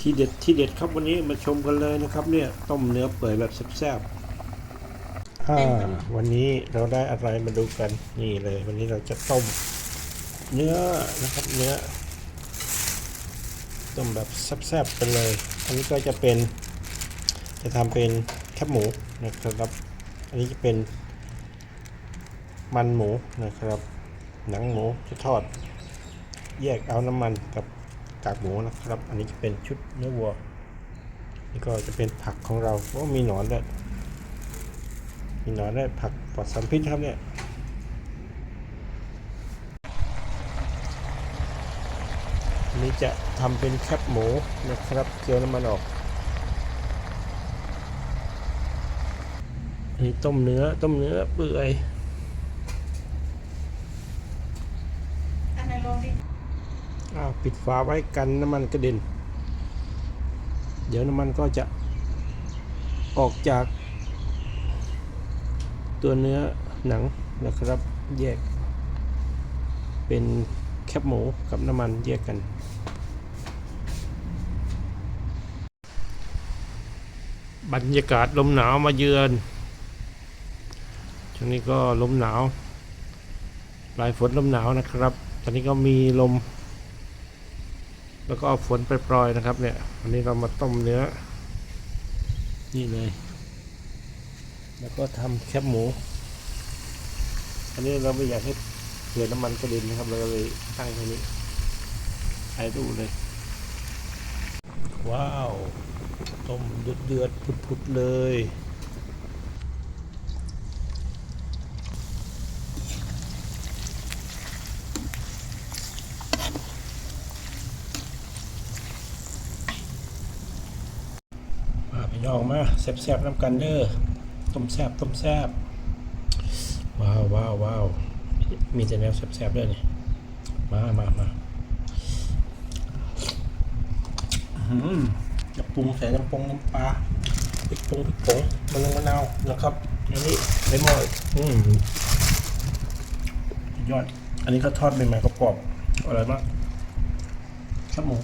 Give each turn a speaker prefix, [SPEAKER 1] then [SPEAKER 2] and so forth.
[SPEAKER 1] ที่เด็ดที่เด็ดครับวันนี้มาชมกันเลยนะครับ เนี่ยต้มเนื้อเปื่อยแบบแซ่บๆอ่าวันนี้เราได้อะไรมาดูกันนี่เลย วันนี้เราจะต้ม เนื้อนะครับเนื้อต้มแบบแซ่บๆไปเลย อันนี้ก็จะเป็น จะทำเป็นแคบหมูนะครับ อันนี้จะเป็นมันหมูนะครับ หนังหมูจะทอด แยกเอาน้ำมันกับ กากหมูนะครับ อันนี้จะเป็นชุดเนื้อวัว นี่ก็จะเป็นผักของเราโอ้มีหนอนด้วยมีหนอนด้วยผักปลอดสารพิษครับเนี่ยนี้จะทำเป็นแคบหมูนะครับเคี่ยวน้ำมันออกอันนี้ต้มเนื้อต้มเนื้อเปื่อย
[SPEAKER 2] อันไหนลองดิ
[SPEAKER 1] อ้าวปิดฝาไว้กันน้ำมันกระเด็น เดี๋ยวน้ำมันก็จะออกจาก ตัวเนื้อหนังนะครับแยก เป็นแคบหมูกับน้ำมันแยกกัน บรรยากาศลมหนาวมาเยือนช่วงนี้ก็ลมหนาวปลายฝนลมหนาวนะครับ ตอนนี้ก็มีลม แล้วก็เอาฝนไปปล่อยนะครับ เนี่ยวันนี้เรามาต้มเนื้อ นี่เลย แล้วก็ทำแคบหมู อันนี้เราไม่อยากให้เผื่อน้ำมันกระเด็นนะครับเราก็เลยตั้งตรงนี้ใช้ดูเลย ว้าว ต้มเดือดเดือดๆผุดๆเลย พี่น้องมาแซ่บๆน้ำกันเด้อต้มแซ่บต้มแซ่บว้าวว้าวว้าวมีแต่แนวแซ่บๆด้วยนี่มามามาอื้อหือจะปรุงใส่น้ำปรุงน้ำปลาพริกปรุงพริกผงมะนาวมะนาวนะครับอันนี้เลมอนอืมสุดยอด อันนี้ก็ทอดใหม่ๆกรอบๆอร่อยมากครับหมู